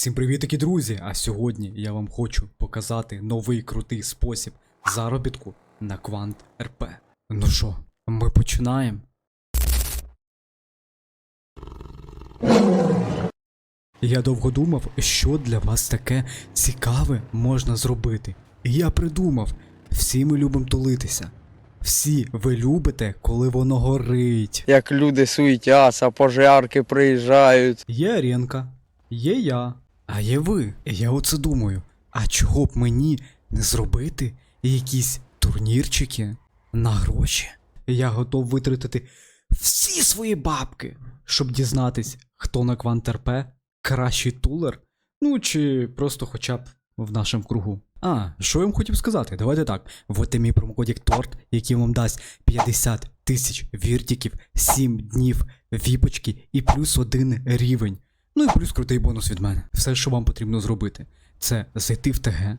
Всім привітики, друзі! А сьогодні я вам хочу показати новий крутий спосіб заробітку на Квант РП. Ну що, ми починаємо? Я довго думав, що для вас таке цікаве можна зробити. І я придумав: всі ми любимо тулитися. Всі ви любите, коли воно горить. як люди суетяться, пожарки приїжджають. Є Аренка, є я, а є ви. Я оце думаю, а чого б мені не зробити якісь турнірчики на гроші? Я готов витратити всі свої бабки, щоб дізнатись, хто на Квант-РП кращий тулер, ну чи просто хоча б в нашому кругу. А, що я вам хотів сказати? Давайте так. Вводьте мій промокодік торт, який вам дасть 50 тисяч віртіків, 7 днів віпочки і плюс один рівень. Ну і плюс крутий бонус від мене. Все, що вам потрібно зробити, це зайти в ТГ,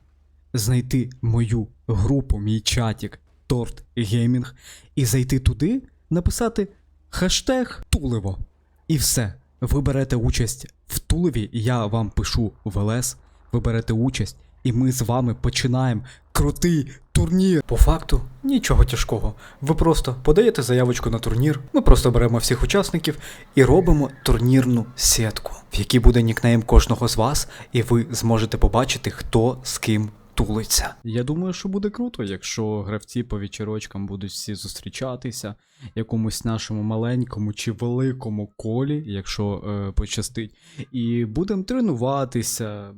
знайти мою групу, мій чатік Торт Геймінг, і зайти туди, написати хештег Туливо. І все. Ви берете участь в Тулеві, я вам пишу в ЛС, ви берете участь, і ми з вами починаємо крутий турнір. По факту нічого тяжкого. Ви просто подаєте заявочку на турнір, ми просто беремо всіх учасників і робимо турнірну сітку, в якій буде нікнейм кожного з вас, і ви зможете побачити, хто з ким тулиться. Я думаю, що буде круто, якщо гравці по вечірочкам будуть всі зустрічатися, якомусь нашому маленькому чи великому колі, якщо е, пощастить, і будемо тренуватися.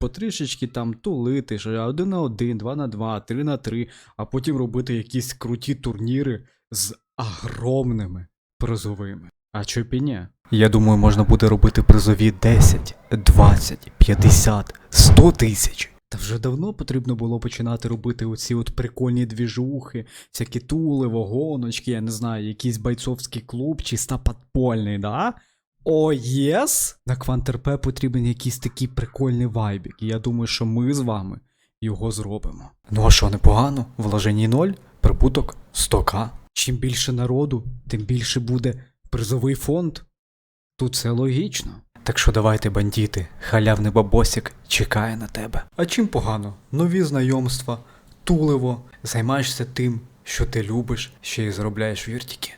Потрішечки там тулити, що один на один, два на два, три на три, а потім робити якісь круті турніри з огромними призовими. А чо б і ні? Я думаю, можна буде робити призові 10, 20, 50, 100 тисяч. Та вже давно потрібно було починати робити оці от прикольні двіжухи, всякі тули, вогоночки, я не знаю, якийсь бойцовський клуб, чисто подпольний, да? О, єс! На Квантерпе потрібен якийсь такий прикольний вайбік, і я думаю, що ми з вами його зробимо. Ну а що, непогано? Вложені 0, прибуток 100к. Чим більше народу, тим більше буде призовий фонд. Тут все логічно. Так що давайте, бандіти, халявний бабосик чекає на тебе. А чим погано? Нові знайомства, туливо, займаєшся тим, що ти любиш, ще й заробляєш віртіки.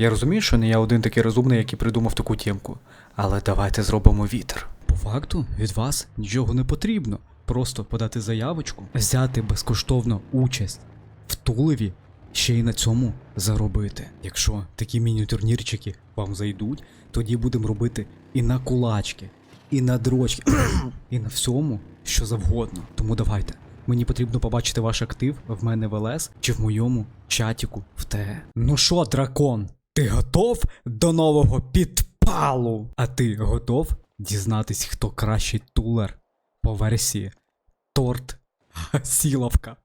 Я розумію, що не я один такий розумний, який придумав таку тємку, але давайте зробимо вітер. По факту від вас нічого не потрібно. Просто подати заявочку, взяти безкоштовно участь в туливі, ще й на цьому заробити. Якщо такі міні-турнірчики вам зайдуть, тоді будемо робити і на кулачки, і на дрочки, і на всьому, що завгодно. Тому давайте. Мені потрібно побачити ваш актив в мене в ЛС чи в моєму чатіку в ТГ. Ну що, дракон, ти готов до нового підпалу? А ти готов дізнатись, хто кращий тулер по версії Торт Сілавка?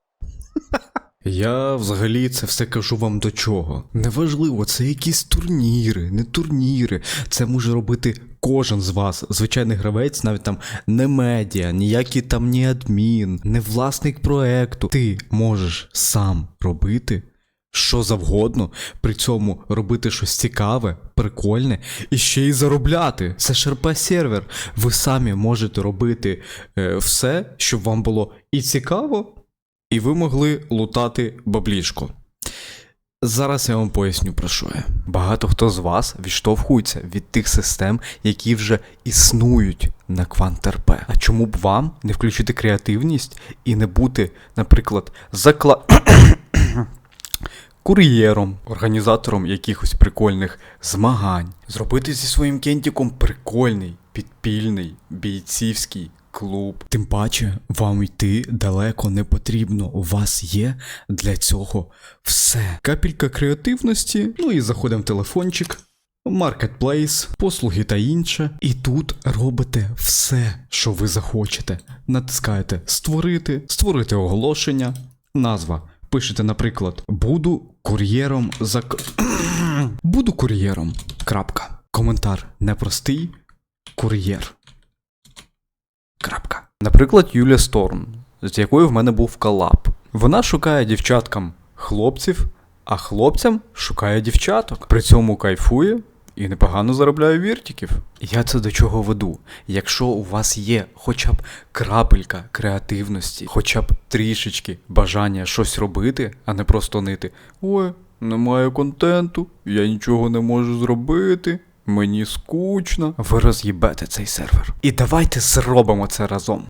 Я взагалі це все кажу вам до чого. Неважливо, це якісь турніри, не турніри. Це може робити кожен з вас, звичайний гравець, навіть там не медіа, ніякий там ні адмін, не власник проекту. Ти можеш сам робити. Що завгодно, при цьому робити щось цікаве, прикольне і ще й заробляти. Це РП сервер. Ви самі можете робити е, все, щоб вам було і цікаво, і ви могли лутати баблішко. Зараз я вам поясню про що я. Багато хто з вас відштовхується від тих систем, які вже існують на Квант-РП. А чому б вам не включити креативність і не бути, наприклад, закла... кур'єром, організатором якихось прикольних змагань, зробити зі своїм кентіком прикольний, підпільний, бійцівський клуб. Тим паче, вам йти далеко не потрібно. У вас є для цього все. Капелька креативності, ну і заходимо в телефончик. Маркетплейс, послуги та інше. І тут робите все, що ви захочете. Натискаєте створити, створити оголошення, назва. Пишете, наприклад, буду кур'єром за. буду кур'єром. Крапка. Коментар непростий. Кур'єр. Крапка. Наприклад, Юля Сторм, з якою в мене був колаб. Вона шукає дівчаткам хлопців, а хлопцям шукає дівчаток. При цьому кайфує, і непогано заробляю віртіків. Я це до чого веду. Якщо у вас є хоча б крапелька креативності, хоча б трішечки бажання щось робити, а не просто нити. Ой, немає контенту, я нічого не можу зробити. Мені скучно. Ви роз'їбете цей сервер. І давайте зробимо це разом.